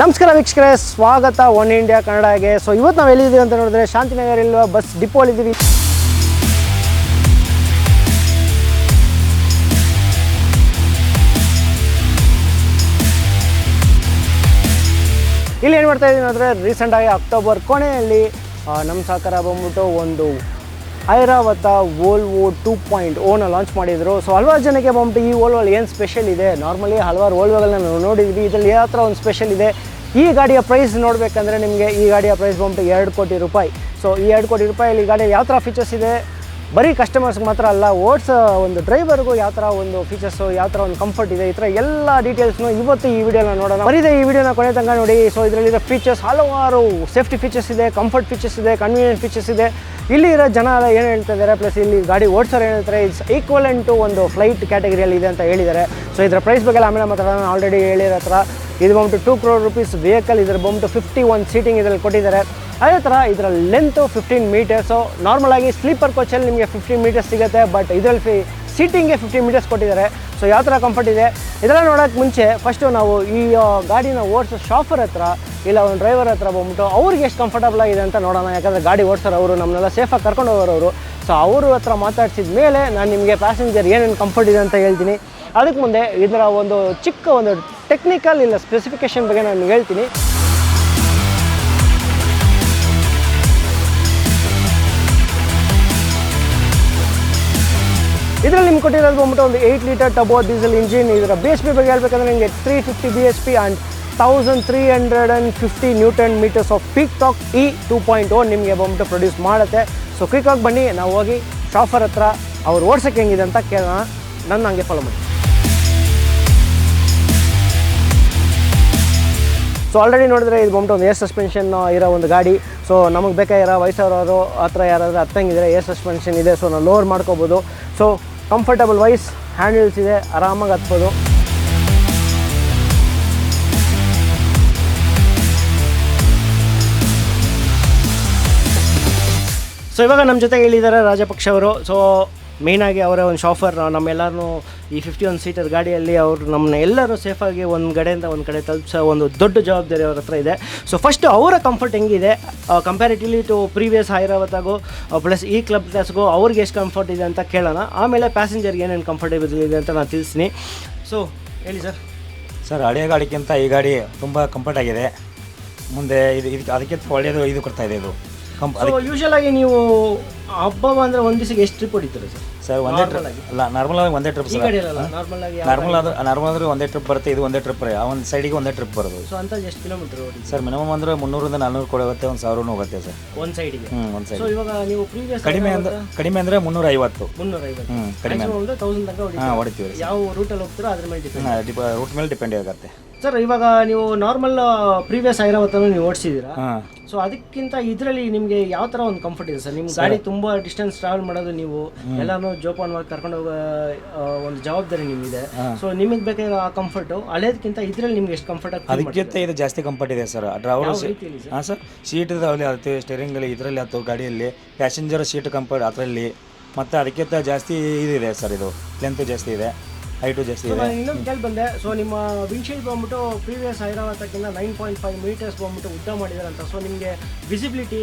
ನಮಸ್ಕಾರ ವೀಕ್ಷಕರೇ, ಸ್ವಾಗತ ಒನ್ ಇಂಡಿಯಾ ಕನ್ನಡಗೆ. ಸೊ ಇವತ್ತು ನಾವು ಎಲ್ಲಿದ್ದೀವಿ ಅಂತ ನೋಡಿದ್ರೆ ಶಾಂತಿನಗರ ಇಲ್ವಾ, ಬಸ್ ಡಿಪೋ ಇದ್ದೀವಿ ಇಲ್ಲಿ ಏನು ಮಾಡ್ತಾ ಇದ್ದೀವಿ ಅಂದರೆ ರೀಸೆಂಟಾಗಿ ಅಕ್ಟೋಬರ್ ಕೊನೆಯಲ್ಲಿ ನಮ್ಮ ಸಹಕಾರ ಬಂದ್ಬಿಟ್ಟು ಒಂದು ಐರಾವತ ವೋಲ್ವೋ ಟೂ ಪಾಯಿಂಟ್ ಓನ ಲಾಂಚ್ ಮಾಡಿದರು. ಸೊ ಹಲವಾರು ಜನಕ್ಕೆ ಬಂದ್ಬಿಟ್ಟು ಈ ಓಲ್ವಲ್ಲಿ ಏನು ಸ್ಪೆಷಲ್ ಇದೆ? ನಾರ್ಮಲಿ ಹಲವಾರು ವೋಲ್ವೋಗಳನ್ನ ನಾವು ನೋಡಿದ್ವಿ. ಇದರಲ್ಲಿ ಯಾವ ಥರ ಒಂದು ಸ್ಪೆಷಲ್ ಇದೆ? ಈ ಗಾಡಿಯ ಪ್ರೈಸ್ ನೋಡಬೇಕಂದ್ರೆ ನಿಮಗೆ ಈ ಗಾಡಿಯ ಪ್ರೈಸ್ ಬಂದ್ಬಿಟ್ಟು ಎರಡು ಕೋಟಿ ರೂಪಾಯಿ. ಸೊ ಈ ಎರಡು ಕೋಟಿ ರೂಪಾಯಲ್ಲಿ ಈ ಗಾಡಿ ಯಾವ ಥರ ಫೀಚರ್ಸ್ ಇದೆ? ಬರೀ ಕಸ್ಟಮರ್ಸ್ಗೆ ಮಾತ್ರ ಅಲ್ಲ ಓಟ್ಸ್ ಒಂದು ಡ್ರೈವರ್ಗೂ ಯಾವ ಥರ ಒಂದು ಫೀಚರ್ಸು ಯಾವ ಥರ ಒಂದು ಕಂಫರ್ಟ್ ಇದೆ, ಈ ಥರ ಎಲ್ಲ ಡೀಟೇಲ್ಸ್ನು ಇವತ್ತು ಈ ವಿಡಿಯೋನ ನೋಡೋಣ. ಬರೀದೆ ಈ ವಿಡಿಯೋನ ಕೊನೆ ತನಕ ನೋಡಿ. ಸೊ ಇದರಲ್ಲಿರೋ ಫೀಚರ್ಸ್ ಹಲವಾರು ಸೇಫ್ಟಿ ಫೀಚರ್ಸ್ ಇದೆ ಕಂಫರ್ಟ್ ಫೀಚರ್ಸ್ ಇದೆ ಕನ್ವೀನಿಯೆಂಟ್ ಫೀಚರ್ಸ್ ಇದೆ. ಇಲ್ಲಿ ಇರೋ ಜನ ಏನು ಹೇಳ್ತಾ ಇದ್ದಾರೆ? ಪ್ಲಸ್ ಇಲ್ಲಿ ಗಾಡಿ ಓಡಿಸೋರು ಏನು ಹೇಳ್ತಾರೆ? ಇಟ್ಸ್ ಈಕ್ವಲೆಂಟ್ ಒಂದು ಫ್ಲೈಟ್ ಕ್ಯಾಟಗರಿಯಲ್ಲಿ ಇದೆ ಅಂತ ಹೇಳಿದ್ದಾರೆ. ಸೊ ಇದರ ಪ್ರೈಸ್ ಬಗ್ಗೆ ಆಮೇಲೆ ಮಾತಾಡೋಣ. ಆಲ್ರೆಡಿ ಹೇಳಿರೋ ಹತ್ರ. ಇದು ಬಂದ್ಬಿಟ್ಟು ಟೂ ಕ್ರೋರ್ ರುಪೀಸ್ ವೆಹಿಕಲ್ ಇದ್ರ ಬಂದ್ಬಿಟ್ಟು ಫಿಫ್ಟಿ ಒನ್ ಸೀಟಿಂಗ್ ಇದರಲ್ಲಿ ಕೊಟ್ಟಿದ್ದಾರೆ. ಅದೇ ಥರ ಇದರ ಲೆಂತು ಫಿಫ್ಟೀನ್ ಮೀಟರ್ಸು ನಾರ್ಮಲ್ ಆಗಿ ಸ್ಲೀಪರ್ ಕೋಚಲ್ಲಿ ನಿಮಗೆ ಫಿಫ್ಟೀನ್ ಮೀಟರ್ಸ್ ಸಿಗುತ್ತೆ ಬಟ್ ಇದರಲ್ಲಿ ಫಿ ಸೀಟಿಂಗ್ಗೆ ಫಿಫ್ಟೀನ್ ಮೀಟರ್ಸ್ ಕೊಟ್ಟಿದ್ದಾರೆ. ಸೊ ಯಾವ ಥರ ಕಂಫರ್ಟ್ ಇದೆ? ಇದೆಲ್ಲ ನೋಡೋಕ್ಕೆ ಮುಂಚೆ ಫಸ್ಟು ನಾವು ಈ ಗಾಡಿನ ಓಡಿಸೋ ಶಾಫರ್ ಹತ್ರ, ಇಲ್ಲ ಒಂದು ಡ್ರೈವರ್ ಹತ್ರ ಬಂದ್ಬಿಟ್ಟು ಅವ್ರಿಗೆ ಎಷ್ಟು ಕಂಫರ್ಟಬಲ್ ಆಗಿದೆ ಅಂತ ನೋಡೋಣ. ಯಾಕಂದರೆ ಗಾಡಿ ಓಡಿಸೋರು ಅವರು ನಮ್ಮನ್ನೆಲ್ಲ ಸೇಫಾಗಿ ಕರ್ಕೊಂಡು ಹೋಗೋರು ಸೊ ಅವ್ರ ಹತ್ರ ಮಾತಾಡಿಸಿದ ಮೇಲೆ ನಾನು ನಿಮಗೆ ಪ್ಯಾಸೆಂಜರ್ ಏನೇನು ಕಂಫರ್ಟ್ ಇದೆ ಅಂತ ಹೇಳ್ತೀನಿ. ಅದಕ್ಕೆ ಮುಂದೆ ಇದರ ಒಂದು ಚಿಕ್ಕ ಒಂದು ಟೆಕ್ನಿಕಲ್ ಇಲ್ಲ ಸ್ಪೆಸಿಫಿಕೇಶನ್ ಬಗ್ಗೆ ನಾನು ಹೇಳ್ತೀನಿ. ಇದರಲ್ಲಿ ನಿಮ್ಗೆ ಕೊಟ್ಟಿರೋದು ಬಂದ್ಬಿಟ್ಟು ಒಂದು eight litre turbo diesel engine ಇದರ ಬಿ ಎಸ್ ಪಿ ಬಗ್ಗೆ ಹೇಳ್ಬೇಕಂದ್ರೆ ನಿಮಗೆ three fifty B S P and thousand three hundred and fifty newton metres of peak torque E two point O ನಿಮಗೆ ಬಂದ್ಬಿಟ್ಟು ಪ್ರೊಡ್ಯೂಸ್ ಮಾಡುತ್ತೆ. ಸೊ ಕ್ವಿಕ್ ಆಗಿ ಬನ್ನಿ, ನಾವು ಹೋಗಿ ಶಾಫರ್ ಹತ್ರ ಅವ್ರು ಓಡ್ಸೋಕ್ಕೆ ಹೆಂಗಿದೆ ಅಂತ ಕೇಳೋಣ. ನನ್ನ ಹಂಗೆ ಫಾಲೋ ಮಾಡಿ. ಸೊ ಆಲ್ರೆಡಿ ನೋಡಿದ್ರೆ ಇದು ಬಂದ್ಬಿಟ್ಟು ಒಂದು ಏರ್ ಸಸ್ಪೆನ್ಷನ್ ಇರೋ ಒಂದು ಗಾಡಿ. ಸೊ ನಮಗೆ ಬೇಕಾಗಿರೋ ವಯಸ್ಸವರು ಹತ್ರ ಯಾರಾದರೂ ಹತ್ತಂಗಿದ್ರೆ ಏರ್ ಸಸ್ಪೆನ್ಷನ್ ಇದೆ. ಸೊ ನಾವು ಲೋವರ್ ಮಾಡ್ಕೋಬೋದು. ಸೊ ಕಂಫರ್ಟಬಲ್ ವೈಸ್ ಹ್ಯಾಂಡಲ್ಸ್ ಇದೆ. ಆರಾಮಾಗಿ ಹತ್ಬೋದು. ಸೊ ಇವಾಗ ನಮ್ಮ ಜೊತೆ ಹೇಳಿದ್ದಾರೆ ರಾಜಪಕ್ಷ ಅವರು ಸೊ ಮೇಯ್ನಾಗಿ ಅವರ ಒಂದು ಶಾಫರ್ ನಮ್ಮೆಲ್ಲರೂ ಈ ಫಿಫ್ಟಿ ಒನ್ ಸೀಟರ್ ಗಾಡಿಯಲ್ಲಿ ಅವರು ನಮ್ಮನ್ನ ಎಲ್ಲರೂ ಸೇಫಾಗಿ ಒಂದು ಕಡೆಯಿಂದ ಒಂದು ಕಡೆ ತಲುಪಿಸೋ ಒಂದು ದೊಡ್ಡ ಜವಾಬ್ದಾರಿ ಅವ್ರ ಹತ್ರ ಇದೆ. ಸೊ ಫಸ್ಟ್ ಅವರ ಕಂಫರ್ಟ್ ಹೆಂಗಿದೆ? ಕಂಪ್ಯಾರಿಟಿವ್ಲಿ ಟು ಪ್ರೀವಿಯಸ್ ಐರಾವತಾಗೂ ಪ್ಲಸ್ ಈ ಕ್ಲಬ್ ಕ್ಲಾಸ್ಗೂ ಅವ್ರಿಗೆ ಎಷ್ಟು ಕಂಫರ್ಟ್ ಇದೆ ಅಂತ ಕೇಳೋಣ. ಆಮೇಲೆ ಪ್ಯಾಸೆಂಜರ್ಗೆ ಏನೇನು ಕಂಫರ್ಟೇಬಲ್ ಇದೆ ಅಂತ ನಾನು ತಿಳಿಸ್ತೀನಿ. ಸೊ ಹೇಳಿ ಸರ್ ಸರ್ ಹಳೆಯ ಗಾಡಿಗಿಂತ ಈ ಗಾಡಿ ತುಂಬ ಕಂಫರ್ಟ್ ಆಗಿದೆ. ಮುಂದೆ ಇದು ಇದಕ್ಕೆ ಅದಕ್ಕಿಂತ ಒಳ್ಳೆಯದು ಇದು ಕೊಡ್ತಾಯಿದೆ ಇದೆ. ಯೂಶಲ್ ಆಗಿ ನೀವು ಹಬ್ಬ ಅಂದರೆ ಒಂದು ದಿವಸಕ್ಕೆ ಎಷ್ಟು ಟ್ರಿಪ್ ಹೊಡಿತಾರೆ ಸರ್? ಸರ್ ಒಂದೇ ಟ್ರಿಪ್ ಅಲ್ಲ ನಾರ್ಮಲ್ ಆಗಿ ಒಂದೇ ಟ್ರಿಪ್ ಸರ್. ನಾರ್ಮಲ್ ಆದ್ರೆ ನಾರ್ಮಲ್ ಅಂದ್ರೆ ಒಂದೇ ಟ್ರಿಪ್ ಬರುತ್ತೆ ಇದು ಒಂದೇ ಟ್ರಿಪ್ ಆ ಒಂದು ಸೈಡಿಗೆ ಒಂದೇ ಟ್ರಿಪ್ ಬರೋದು. ಸೊ ಅಂತ ಎಷ್ಟು ಕಿಲೋಮೀಟರ್ ಸರ್ ಮಿನಿಮಮ್ ಅಂದ್ರೆ ಮುನ್ನೂರಿಂದ ನಾನೂರು ಕೂಡ ಹೋಗುತ್ತೆ ಒಂದು ಸಾವಿರನೂ ಹೋಗುತ್ತೆ ಸರ್. ಒಂದು ಸೈಡಿಗೆ ಹ್ಞೂ ಒಂದು ಸೈಡ್ ಇವಾಗ ನೀವು ಪ್ರೀವಿಯಸ್ ಕಡಿಮೆ ಅಂದ್ರೆ ಕಡಿಮೆ ಅಂದ್ರೆ ಮುನ್ನೂರ ಐವತ್ತು ಮುನ್ನೂರ ಐವತ್ತು ಹ್ಞೂ ಕಡಿಮೆ ಅಂದ್ರೆ ತೌಸಂಡ್ ತನಕ ಹಾಂ ಹೊಡಿತೀವಿ ಯಾವ ರೂಟಲ್ಲಿ ಹೋಗ್ತೀರೋ ಅದ್ರ ಮೇಲೆ ಡಿಪೆಂಡ್ ರೂಟ್ ಮೇಲೆ ಡಿಪೆಂಡ್ ಆಗುತ್ತೆ. ಸರ್ ಇವಾಗ ನೀವು ನಾರ್ಮಲ್ ಪ್ರೀವಿಯಸ್ ಐರಾವತ್ತನ್ನು ನೀವು ಓಡಿಸಿದ್ದೀರಾ? ಹಾಂ. ಸೊ ಅದಕ್ಕಿಂತ ಇದರಲ್ಲಿ ನಿಮಗೆ ಯಾವ ಥರ ಒಂದು ಕಂಫರ್ಟ್ ಇದೆ ಸರ್ ನಿಮ್ಮ ಗಾಡಿ ತುಂಬ ಡಿಸ್ಟೆನ್ಸ್ ಟ್ರಾವೆಲ್ ಮಾಡೋದು ನೀವು ಎಲ್ಲಾನು ಜೋಪಾನವಾಗಿ ಕರ್ಕೊಂಡು ಹೋಗೋ ಒಂದು ಜವಾಬ್ದಾರಿ ನಿಮಗಿದೆ. ಸೊ ನಿಮಗೆ ಬೇಕಾಗಿರೋ ಆ ಕಂಫರ್ಟು ಹಳೇದಕ್ಕಿಂತ ಇದರಲ್ಲಿ ನಿಮ್ಗೆ ಎಷ್ಟು ಕಂಫರ್ಟ್ ಆಗ್ತದೆ ಅದಕ್ಕಿಂತ ಇದು ಜಾಸ್ತಿ ಕಂಫರ್ಟ್ ಇದೆ ಸರ್ ಡ್ರೈವರ್ ಹಾಂ ಸರ್ ಸೀಟ್ ಅಲ್ಲಿ ಆಗುತ್ತೆ ಸ್ಟೇರಿಂಗಲ್ಲಿ ಇದರಲ್ಲಿ ಆಯ್ತು ಗಾಡಿಯಲ್ಲಿ ಪ್ಯಾಸೆಂಜರ್ ಸೀಟ್ ಕಂಫರ್ಟ್ ಅದರಲ್ಲಿ. ಮತ್ತು ಅದಕ್ಕಿಂತ ಜಾಸ್ತಿ ಇದಿದೆ ಸರ್ ಇದು. ಲೆಂತ್ ಜಾಸ್ತಿ ಇದೆ. ಹೈಟು ಜಾಸ್ತಿ ಇದೆ. ನಾನು ಇನ್ನೊಂದು ಕೇಳಿ ಬಂದೆ. ಸೊ ನಿಮ್ಮ ವಿಂಡ್ಶೀಲ್ಡ್ ಬಂದ್ಬಿಟ್ಟು ಪ್ರೀವಿಯಸ್ ಹೈದರಾಬಾದಕ್ಕಿಂತ ನೈನ್ ಪಾಯಿಂಟ್ ಫೈವ್ ಮೀಟರ್ಸ್ ಬಂದ್ಬಿಟ್ಟು ಉದ್ದ ಮಾಡಿದ್ದಾರೆ ಅಂತ ಸೊ ನಿಮಗೆ ವಿಸಿಬಿಲಿಟಿ